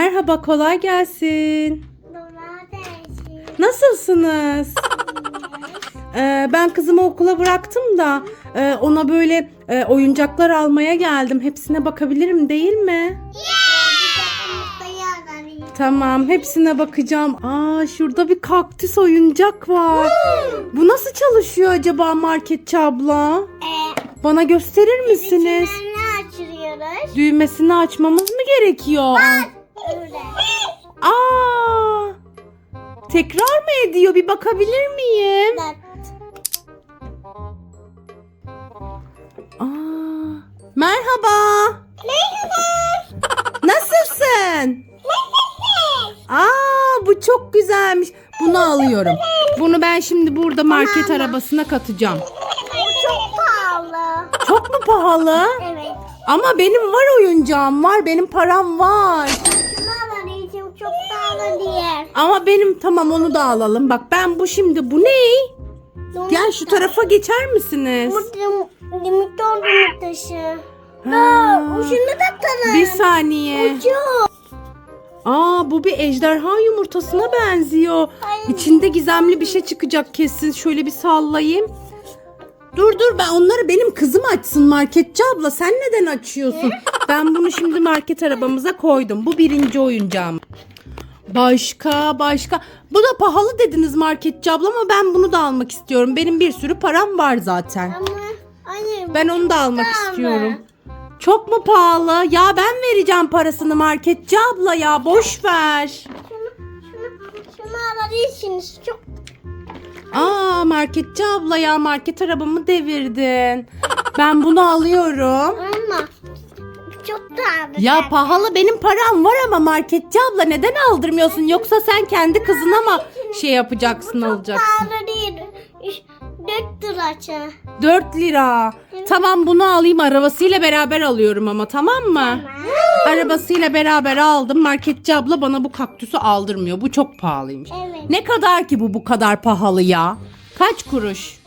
Merhaba, kolay gelsin. Nasılsınız? Ee, ben kızımı okula bıraktım da e, ona böyle e, oyuncaklar almaya geldim. Hepsine bakabilirim değil mi? Tamam, hepsine bakacağım. Aa, şurada bir kaktüs oyuncak var. Bu nasıl çalışıyor acaba marketçi abla? Bana gösterir misiniz? Düğmesini açmamız mı gerekiyor? Öyle. Tekrar mı ediyor? Bir bakabilir miyim? Aa! Merhaba. Nasılsın? Aa, bu çok güzelmiş. Bunu alıyorum. Bunu ben şimdi burada market arabasına katacağım. Bu çok pahalı. Çok mu pahalı? Evet. Ama benim var oyuncağım var. Benim param var. Mama diyeceğim çok pahalı diye. Ama benim tamam onu da alalım. Bak ben bu şimdi bu ne? Gel şu tarafa geçer misiniz? Bu limitör yumurtası. Ha. Ucunu da takalım. Bir saniye. Ucu. Aa bu bir ejderha yumurtasına benziyor. Ay. İçinde gizemli bir şey çıkacak kesin. Şöyle bir sallayayım. Dur dur ben onları benim kızım açsın marketçi abla. Sen neden açıyorsun? Ben bunu şimdi market arabamıza koydum. Bu birinci oyuncağım. Başka başka. Bu da pahalı dediniz marketçi abla ama ben bunu da almak istiyorum. Benim bir sürü param var zaten. Ama anne Ben onu da almak pahalı. istiyorum. Çok mu pahalı? Ya ben vereceğim parasını marketçi abla ya boş ver. şunu şunu şunu alabilirsiniz. Çok Aa marketçi abla ya market arabamı devirdin. Ben bunu alıyorum. ama çok pahalı. Ya pahalı benim param var ama marketçi abla neden aldırmıyorsun? Yoksa sen kendi kızına mı şey yapacaksın alacaksın? pahalı değil. Üç- Dört lira. 4 lira. Tamam bunu alayım arabasıyla beraber alıyorum ama tamam mı? Arabasıyla beraber aldım. Marketçi abla bana bu kaktüsü aldırmıyor. Bu çok pahalıymış. Evet. Ne kadar ki bu bu kadar pahalı ya? Kaç kuruş?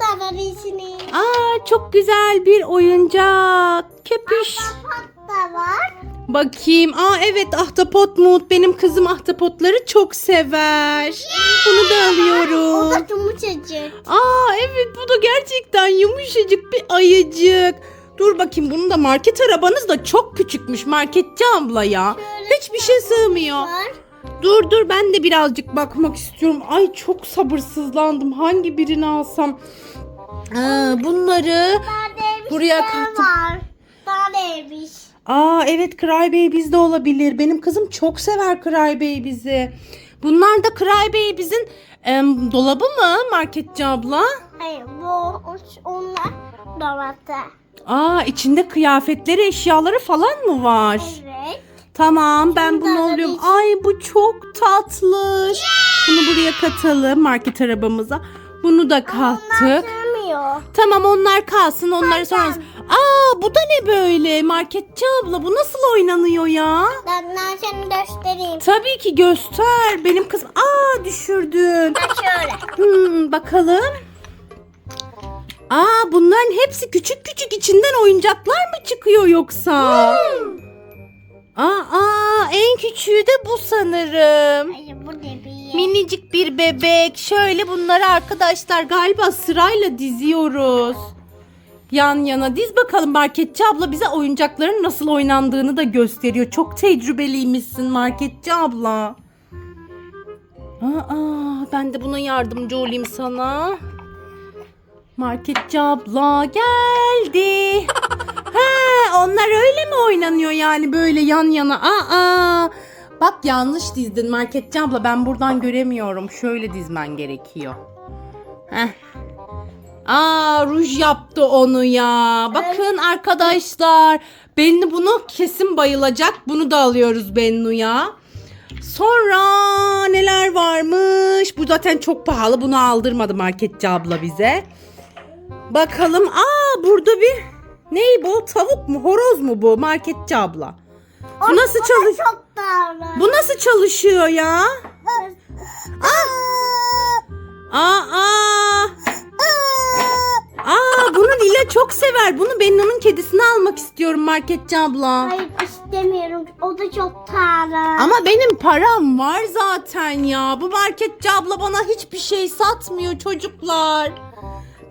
Da alabilirsiniz. Aa çok güzel bir oyuncak. Köpüş. Pat da var. Bakayım. Aa evet ahtapot mut. Benim kızım ahtapotları çok sever. Bunu da O alıyorum. da yumuşacık. Aa evet bu da gerçekten yumuşacık bir ayıcık. Dur bakayım bunun da market arabanız da çok küçükmüş marketçi abla ya. Hiçbir şey sığmıyor. Var. Dur dur ben de birazcık bakmak istiyorum. Ay çok sabırsızlandım. Hangi birini alsam? Aa, bunları Buraya kattım. var. Devmiş. Aa evet Cry Babies de olabilir. Benim kızım çok sever Cry Babies'i. Bunlar da Cry Babies'in em, dolabı mı marketçi abla? Hayır bu onlar dolapta. Aa içinde kıyafetleri, eşyaları falan mı var? Evet. Tamam ben bunu alıyorum. Ay bu çok tatlı. Bunu buraya katalım market arabamıza. Bunu da kattık. Tamam onlar kalsın onları sonra. Aa bu da ne böyle marketçi abla bu nasıl oynanıyor ya? Ben, ben sana göstereyim. Tabii ki göster. Benim kızım. Aa düşürdün. Bak şöyle. Hmm, bakalım. Aa bunların hepsi küçük küçük içinden oyuncaklar mı çıkıyor yoksa? Aa, aa en küçüğü de bu sanırım. Hayır bu bir. Minicik bir bebek. Şöyle bunları arkadaşlar galiba sırayla diziyoruz. Yan yana diz bakalım marketçi abla bize oyuncakların nasıl oynandığını da gösteriyor. Çok tecrübeliymişsin marketçi abla. Aa, ben de buna yardımcı olayım sana. Marketçi abla geldi. Onlar öyle mi oynanıyor yani böyle yan yana? Aa, bak yanlış dizdin marketçi abla ben buradan göremiyorum. Şöyle dizmen gerekiyor. Heh. Aa ruj yaptı onu ya. Bakın arkadaşlar. Bennu bunu kesin bayılacak. Bunu da alıyoruz Bennu'ya. Sonra neler varmış? Bu zaten çok pahalı. Bunu aldırmadı marketçi abla bize. Bakalım. Aa burada bir ney bu? Tavuk mu? Horoz mu bu? Marketçi abla. Bu nasıl çalış? Çok. Bu nasıl çalışıyor ya? Aa aa. Aa bunu Lila çok sever. Bunu Bennu'nun kedisine almak istiyorum marketçi abla. Hayır istemiyorum. O da çok pahalı. Ama benim param var zaten ya. Bu marketçi abla bana hiçbir şey satmıyor çocuklar.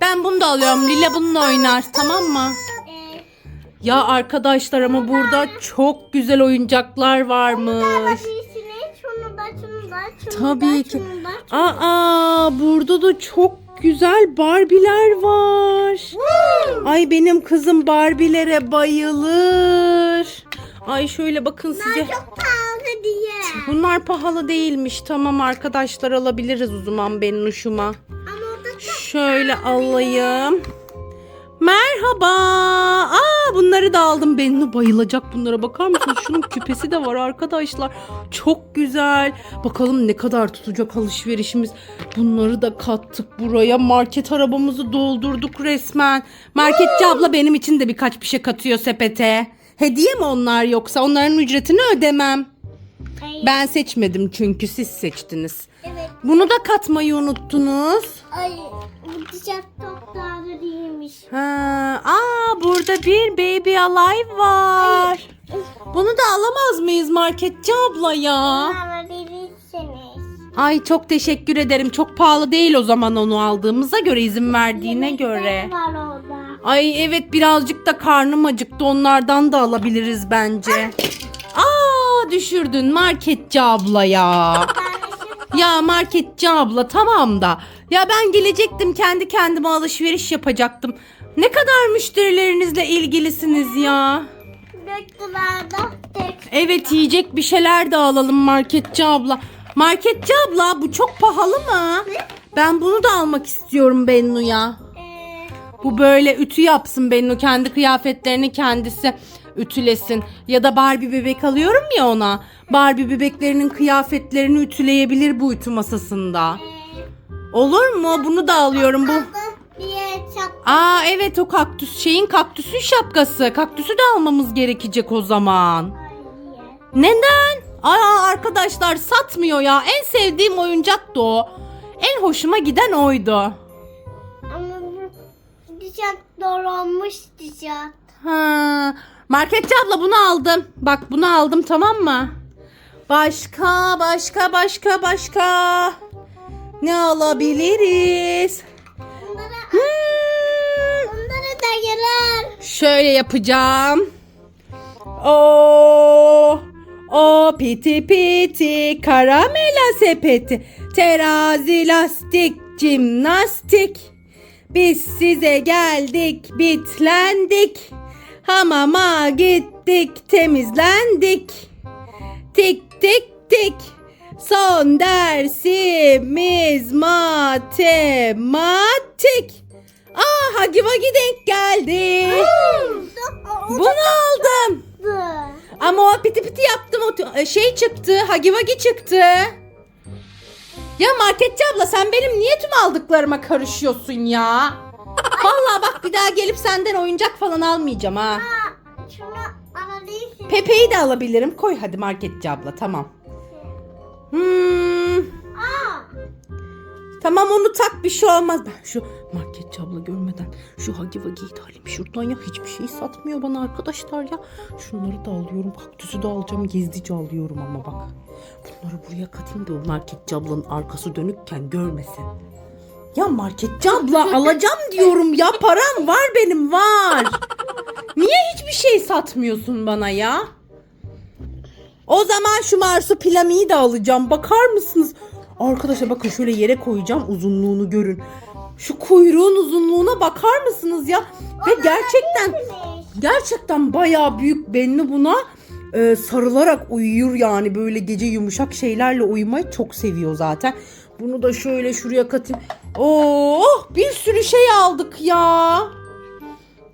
Ben bunu da alıyorum. Lila bununla oynar tamam mı? Ya arkadaşlar ama burada çok güzel oyuncaklar varmış. Şunu da şunu da şunu Tabii da ki. şunu da. Aa burada da çok güzel Barbie'ler var. Ay benim kızım Barbie'lere bayılır. Ay şöyle bakın size. Çok pahalı diye. Bunlar pahalı değilmiş. Tamam arkadaşlar alabiliriz o zaman benim uşuma. Da Şöyle alayım. Merhaba. Aa bunları da aldım. Bennu bayılacak bunlara bakar mısınız? Şunun küpesi de var arkadaşlar. Çok güzel. Bakalım ne kadar tutacak alışverişimiz. Bunları da kattık buraya. Market arabamızı doldurduk resmen. Marketçi abla benim için de birkaç bir şey katıyor sepete. Hediye mi onlar yoksa? Onların ücretini ödemem. Ben seçmedim çünkü siz seçtiniz. Evet. Bunu da katmayı unuttunuz. Ay bu dışarı çok pahalı değilmiş. Ha, aa burada bir baby alive var. Bunu da alamaz mıyız marketçi abla ya? Alabilirsiniz. Ay çok teşekkür ederim. Çok pahalı değil o zaman onu aldığımıza göre izin verdiğine Yemekler göre. var orada. Ay evet birazcık da karnım acıktı. Onlardan da alabiliriz bence. Aa düşürdün marketçi abla ya. Ya marketçi abla tamam da. Ya ben gelecektim kendi kendime alışveriş yapacaktım. Ne kadar müşterilerinizle ilgilisiniz ya. Tek. Evet yiyecek bir şeyler de alalım marketçi abla. Marketçi abla bu çok pahalı mı? Ben bunu da almak istiyorum Bennu'ya. Ee, Bu böyle ütü yapsın Bennu kendi kıyafetlerini kendisi ütülesin. Ya da Barbie bebek alıyorum ya ona. Barbie bebeklerinin kıyafetlerini ütüleyebilir bu ütü masasında. Olur mu? Bunu da alıyorum bu. Aa evet o kaktüs şeyin kaktüsün şapkası. Kaktüsü de almamız gerekecek o zaman. Neden? Aa arkadaşlar satmıyor ya. En sevdiğim oyuncak da o. En hoşuma giden oydu. Ama bu dışarı dolanmış dışarı. Ha. Marketçi abla bunu aldım. Bak bunu aldım tamam mı? Başka başka başka başka. Ne alabiliriz? Bunlara, Hmm. bunlara da gelir. Şöyle yapacağım. O o piti piti karamela sepeti terazi lastik jimnastik biz size geldik bitlendik hamama gittik temizlendik tik tik tik son dersimiz matematik Aa Hagi Vagi denk geldi. Bunu aldım. Ama o piti piti yaptım. O t- şey çıktı. Hagi Vagi çıktı. Ya marketçi abla sen benim niye tüm aldıklarıma karışıyorsun ya? Vallahi bak bir daha gelip senden oyuncak falan almayacağım ha. Şunu. Pepe'yi de alabilirim. Koy hadi marketçi abla tamam. Hmm, Aa, tamam onu tak bir şey olmaz. Ben şu marketçi abla görmeden şu Hagi Vagi'yi de alayım şuradan ya. Hiçbir şey satmıyor bana arkadaşlar ya. Şunları da alıyorum. Kaktüsü de alacağım. Gizlice alıyorum ama bak. Bunları buraya katayım da o marketçi ablanın arkası dönükken görmesin. Ya marketçi abla alacağım diyorum ya. Param var benim var. Niye hiçbir şey satmıyorsun bana ya? O zaman şu marsupilamiyi de alacağım. Bakar mısınız? Arkadaşlar bakın şöyle yere koyacağım uzunluğunu görün. Şu kuyruğun uzunluğuna bakar mısınız ya? Ve gerçekten gerçekten bayağı büyük Bennu buna e, sarılarak uyuyor yani böyle gece yumuşak şeylerle uyumayı çok seviyor zaten. Bunu da şöyle şuraya katayım. Oh bir sürü şey aldık ya.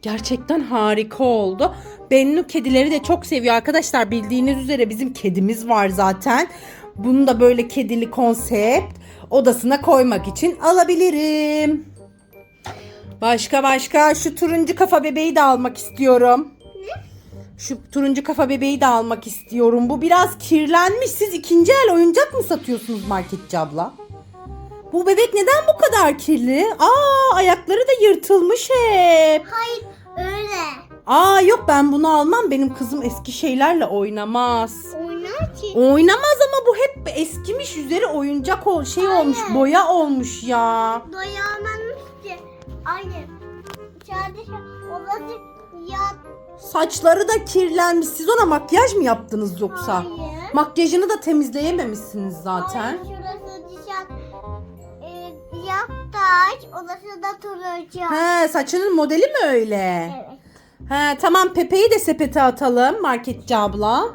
Gerçekten harika oldu. Bennu kedileri de çok seviyor arkadaşlar. Bildiğiniz üzere bizim kedimiz var zaten. Bunu da böyle kedili konsept odasına koymak için alabilirim. Başka başka şu turuncu kafa bebeği de almak istiyorum. Şu turuncu kafa bebeği de almak istiyorum. Bu biraz kirlenmiş. Siz ikinci el oyuncak mı satıyorsunuz marketçi abla? Bu bebek neden bu kadar kirli? Aa ayakları da yırtılmış hep. Hayır öyle. Aa yok ben bunu almam. Benim kızım eski şeylerle oynamaz. Oynar ki. Oynamaz ama bu hep eskimiş üzeri oyuncak ol şey olmuş Hayır. boya olmuş ya. Doyamamış ki. Hayır. Sadece orası yat. Saçları da kirlenmiş. Siz ona makyaj mı yaptınız yoksa? Hayır. Makyajını da temizleyememişsiniz zaten. Hayır, taş. Orası da turuncu. He saçının modeli mi öyle? Evet. He tamam Pepe'yi de sepete atalım marketçi abla.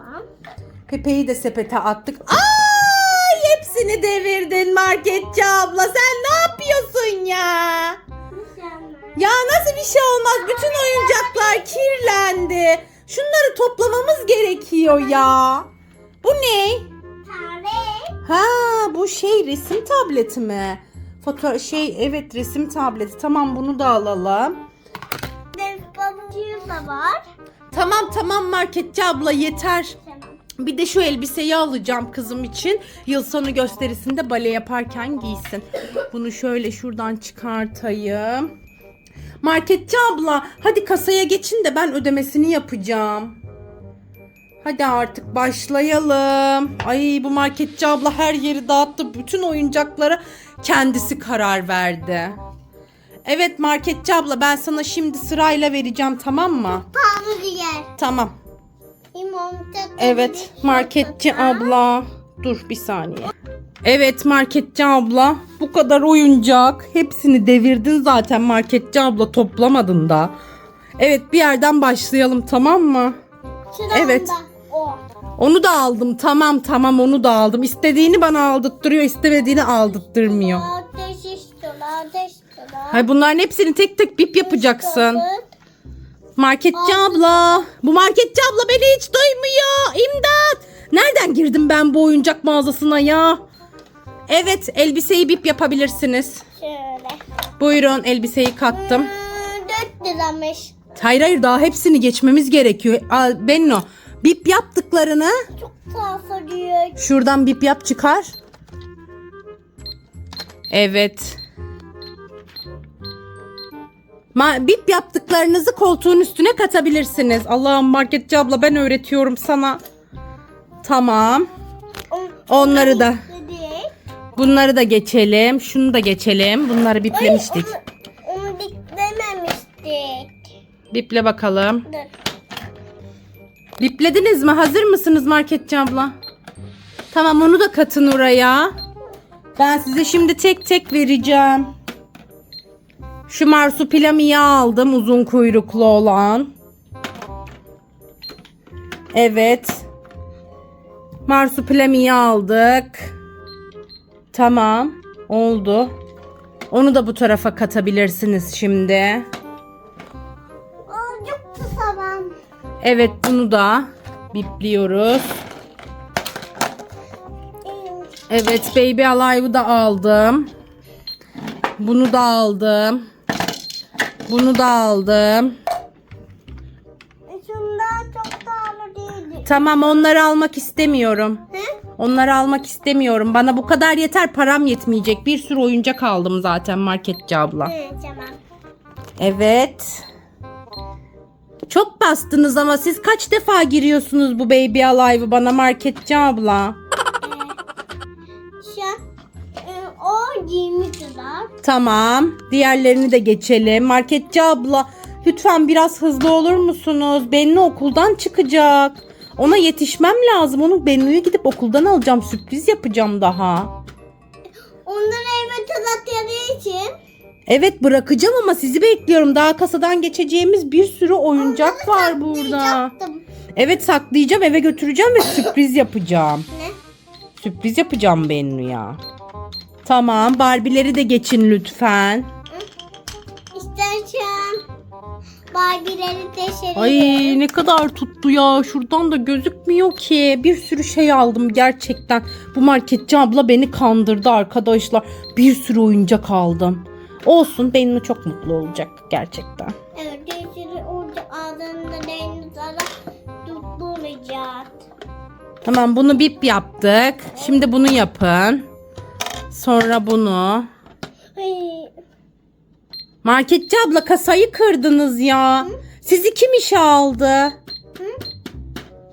Pepe'yi de sepete attık. Ay hepsini devirdin marketçi abla. Sen ne yapıyorsun ya? Ya nasıl bir şey olmaz? Bütün oyuncaklar kirlendi. Şunları toplamamız gerekiyor ya. Bu ne? Tane. Ha bu şey resim tableti mi? Foto şey evet resim tableti. Tamam bunu da alalım. Defterci da var. Tamam tamam marketçi abla yeter. Tamam. Bir de şu elbiseyi alacağım kızım için. Yıl sonu gösterisinde bale yaparken giysin. Bunu şöyle şuradan çıkartayım. Marketçi abla hadi kasaya geçin de ben ödemesini yapacağım. Hadi artık başlayalım. Ay bu marketçi abla her yeri dağıttı. Bütün oyuncaklara kendisi karar verdi. Evet marketçi abla ben sana şimdi sırayla vereceğim tamam mı? Yer. Tamam. İmamda Evet marketçi abla. Dur bir saniye. Evet marketçi abla. Bu kadar oyuncak. Hepsini devirdin zaten marketçi abla toplamadın da. Evet bir yerden başlayalım tamam mı? Evet. Onu da aldım tamam tamam onu da aldım. İstediğini bana aldırttırıyor istemediğini aldırttırmıyor. Ateş işte, ateş işte. Hay bunların hepsini tek tek bip yapacaksın. Marketçi abla. Bu marketçi abla beni hiç duymuyor. İmdat. Nereden girdim ben bu oyuncak mağazasına ya? Evet elbiseyi bip yapabilirsiniz. Şöyle. Buyurun elbiseyi kattım. Hmm, 4 liramış. Hayır hayır daha hepsini geçmemiz gerekiyor. Al, Benno bip yaptıklarını Çok tuhaf diyor. şuradan bip yap çıkar. Evet. Ma bip yaptıklarınızı koltuğun üstüne katabilirsiniz. Allah'ım marketçi abla ben öğretiyorum sana. Tamam. Onları da. Dedi. Bunları da geçelim. Şunu da geçelim. Bunları biplemiştik. Onu, onu biklememiştik. Biple bakalım. Dur. Biplediniz mi? Hazır mısınız marketçi abla? Tamam onu da katın oraya. Ben size şimdi tek tek vereceğim. Şu marsupilamiyi aldım uzun kuyruklu olan. Evet. Marsupilamiyi aldık. Tamam. Oldu. Onu da bu tarafa katabilirsiniz şimdi. Evet bunu da bipliyoruz. Evet Baby Alive'ı da aldım. Bunu da aldım. Bunu da aldım. E, Şundan çok pahalı değildi. Tamam onları almak istemiyorum. He? Onları almak istemiyorum. Bana bu kadar yeter param yetmeyecek. Bir sürü oyuncak aldım zaten marketçi abla. Hı, tamam. Evet. Çok bastınız ama siz kaç defa giriyorsunuz bu Baby Alive'ı bana marketçi abla? Şu an e, o 20 lira. Tamam. Diğerlerini de geçelim. Marketçi abla lütfen biraz hızlı olur musunuz? Bennu okuldan çıkacak. Ona yetişmem lazım. Onu Bennu'yu gidip okuldan alacağım. Sürpriz yapacağım daha. Onları eve talatyadığı için Evet bırakacağım ama sizi bekliyorum. Daha kasadan geçeceğimiz bir sürü oyuncak var burada. saklayacaktım. Evet saklayacağım eve götüreceğim ve sürpriz yapacağım. Ne? Sürpriz yapacağım Bennu'ya. Tamam Barbie'leri de geçin lütfen. İstersen Barbie'leri deşerim. Ay ne kadar tuttu ya. Şuradan da gözükmüyor ki. Bir sürü şey aldım gerçekten. Bu marketçi abla beni kandırdı arkadaşlar. Bir sürü oyuncak aldım. Olsun Bennu çok mutlu olacak gerçekten. Evet, deşerim orada ağzında denizlere tutulacak. Tamam bunu bip yaptık. Şimdi bunu yapın. Sonra bunu. Marketçi abla kasayı kırdınız ya. Sizi kim işe aldı?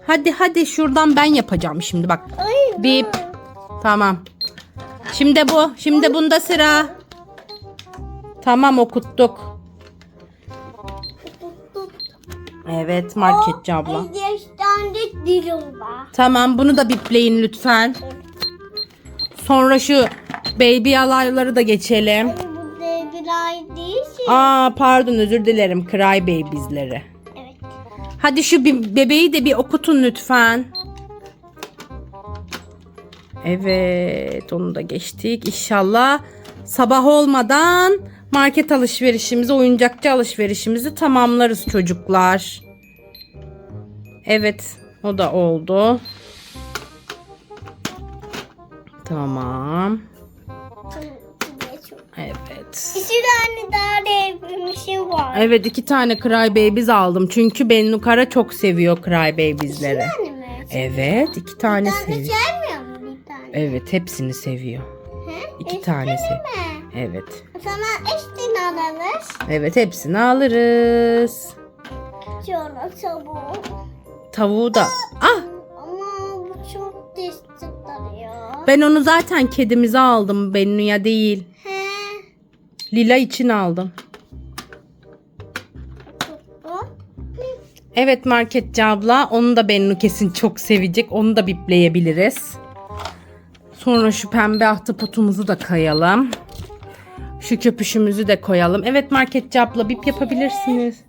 Hadi hadi şuradan ben yapacağım şimdi bak. Bip. Tamam. Şimdi bu. Şimdi bunda sıra. Tamam okuttuk. Evet marketçi abla. Dilim var. Tamam bunu da bipleyin lütfen. Sonra şu baby alayları da geçelim. Bu da bir ay değil ki. Aa pardon özür dilerim cry babies'leri. Evet. Hadi şu bir bebeği de bir okutun lütfen. Evet onu da geçtik. İnşallah sabah olmadan market alışverişimizi, oyuncakçı alışverişimizi tamamlarız çocuklar. Evet o da oldu. Tamam. Evet. İki tane daha devrilmişim var. Evet iki tane Cry Babies aldım. Çünkü Bennu Kara çok seviyor Cry Babies'leri. tane mi? Evet iki tane Bir tane seviyor. bir tane? Evet hepsini seviyor. İki tanesi. mi? Evet. Sana eşliğini alırız. Evet hepsini alırız. Sonra çabuk. Tavuğu da. Ah Ama bu çok destekliyor. ben onu zaten kedimize aldım. Bennu'ya değil. He. Lila için aldım. Evet marketçi abla. Onu da Bennu kesin çok sevecek. Onu da bipleyebiliriz. Sonra şu pembe ahtapotumuzu da kayalım. Şu köpüşümüzü de koyalım. Evet marketçi abla bip yapabilirsiniz.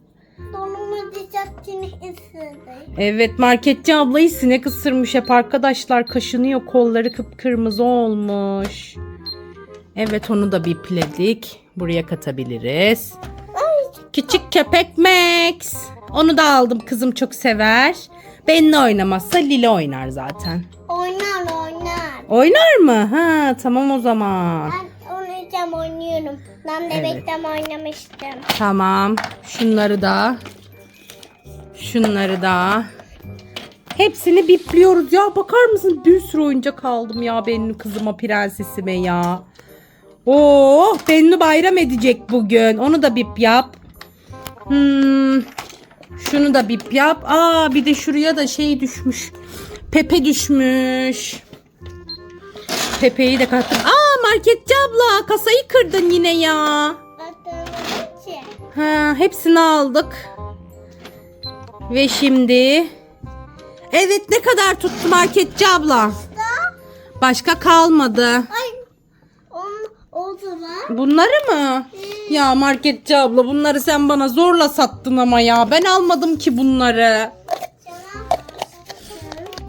Evet marketçi ablayı sinek ısırmış hep arkadaşlar. Kaşınıyor kolları kıpkırmızı olmuş. Evet onu da bipledik. Buraya katabiliriz. Küçük köpek Max. Onu da aldım kızım çok sever. Benimle oynamazsa Lila oynar zaten. Oynar oynar. Mı? Ha tamam o zaman. Ben oynayacağım oynuyorum. Ben bebekten oynamıştım. Tamam. Şunları da. Şunları da. Hepsini bipliyoruz ya. Bakar mısın? Bir sürü oyuncak aldım ya benim kızıma prensesime ya. Oo, Bennu bayram edecek bugün. Onu da bip yap. Hmm. Şunu da bip yap. Aa bir de şuraya da şey düşmüş. Pepe düşmüş. Pepe'yi de kattım. Aa marketçi abla kasayı kırdın yine ya. Ha, hepsini aldık. Ve şimdi Evet ne kadar tuttu marketçi abla? Başka kalmadı. Bunları mı? Ya marketçi abla bunları sen bana zorla sattın ama ya. Ben almadım ki bunları.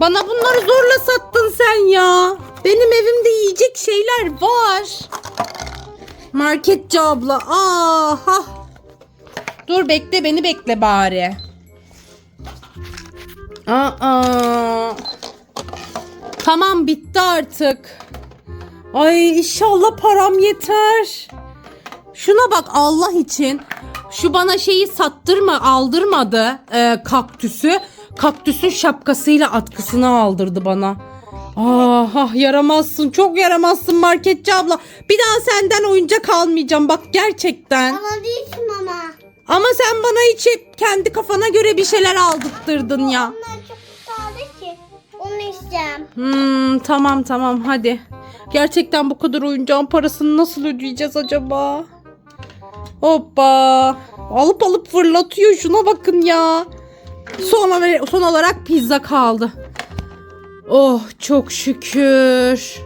Bana bunları zorla sattın sen ya. Benim evimde yiyecek şeyler var. Marketçi abla. Aha. Dur bekle beni bekle bari. Aa. Tamam bitti artık. Ay inşallah param yeter. Şuna bak Allah için. Şu bana şeyi sattırma aldırmadı e, kaktüsü. Kaktüsün şapkasıyla atkısını aldırdı bana. Ah, ah yaramazsın çok yaramazsın marketçi abla. Bir daha senden oyuncak almayacağım bak gerçekten. ama değilsin ama. Ama sen bana hiç hep kendi kafana göre bir şeyler aldırttırdın ya. Onlar çok sade ki. Onu isteyeceğim. Hmm, tamam tamam hadi. Gerçekten bu kadar oyuncağın parasını nasıl ödeyeceğiz acaba? Hoppa. Alıp alıp fırlatıyor şuna bakın ya. Son, son olarak pizza kaldı. Oh çok şükür.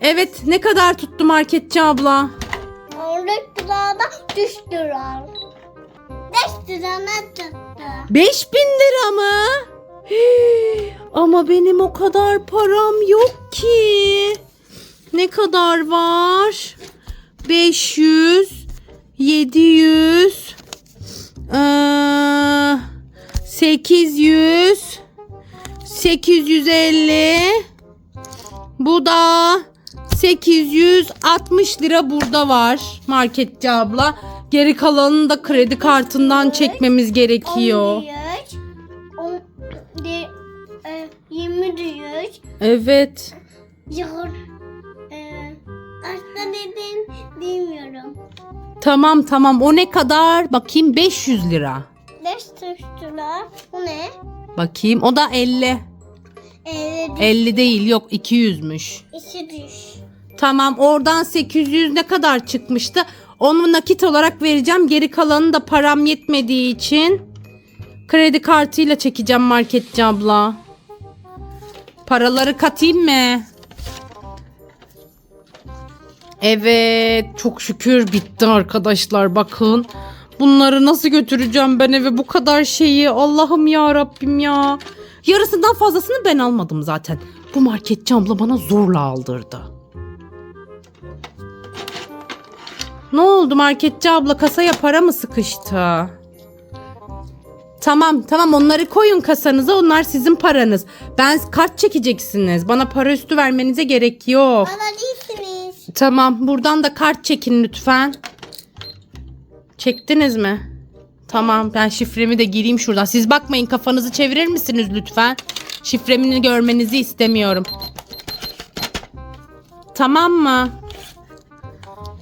Evet ne kadar tuttu marketçi abla? Orada kılada düştüler. Beş lira ne tuttu? 5000 lira mı? Hii, Ama benim o kadar param yok ki. Ne kadar var? 500, 700, eee, 800, 850. Bu da 860 lira burada var marketçi abla. Geri kalanını da kredi kartından çekmemiz gerekiyor. 13, on, de, e, 23, Evet. yıl, e, kaç ne dedin bilmiyorum. Tamam tamam o ne kadar? Bakayım 500 lira. Beş tuştular. Bu ne? Bakayım o da 50. Ee, 50 değil yok 200'müş. işi düş. Tamam oradan 800 ne kadar çıkmıştı? Onu nakit olarak vereceğim. Geri kalanı da param yetmediği için kredi kartıyla çekeceğim marketçi abla. Paraları katayım mı? Evet çok şükür bitti arkadaşlar bakın. Bunları nasıl götüreceğim ben eve bu kadar şeyi Allah'ım ya Rabbim ya. Yarısından fazlasını ben almadım zaten. Bu marketçi abla bana zorla aldırdı. Ne oldu marketçi abla kasaya para mı sıkıştı? Tamam tamam onları koyun kasanıza onlar sizin paranız. Ben kart çekeceksiniz. Bana para üstü vermenize gerek yok. Bana değilsiniz. Tamam buradan da kart çekin lütfen. Çektiniz mi? Tamam ben şifremi de gireyim şuradan. Siz bakmayın kafanızı çevirir misiniz lütfen? Şifremi görmenizi istemiyorum. Tamam mı?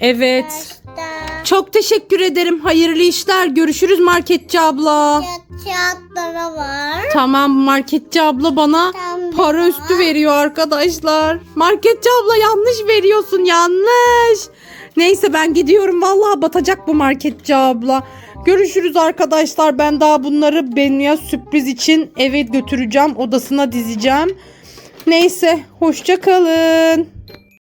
Evet. Çok teşekkür ederim. Hayırlı işler. Görüşürüz marketçi abla. kağıtlara var. Tamam marketçi abla bana Tamam. para üstü veriyor arkadaşlar. Marketçi abla yanlış veriyorsun yanlış. Neyse ben gidiyorum vallahi batacak bu marketçi abla. Görüşürüz arkadaşlar. Ben daha bunları Benu'ya sürpriz için eve götüreceğim. Odasına dizeceğim. Neyse hoşça kalın.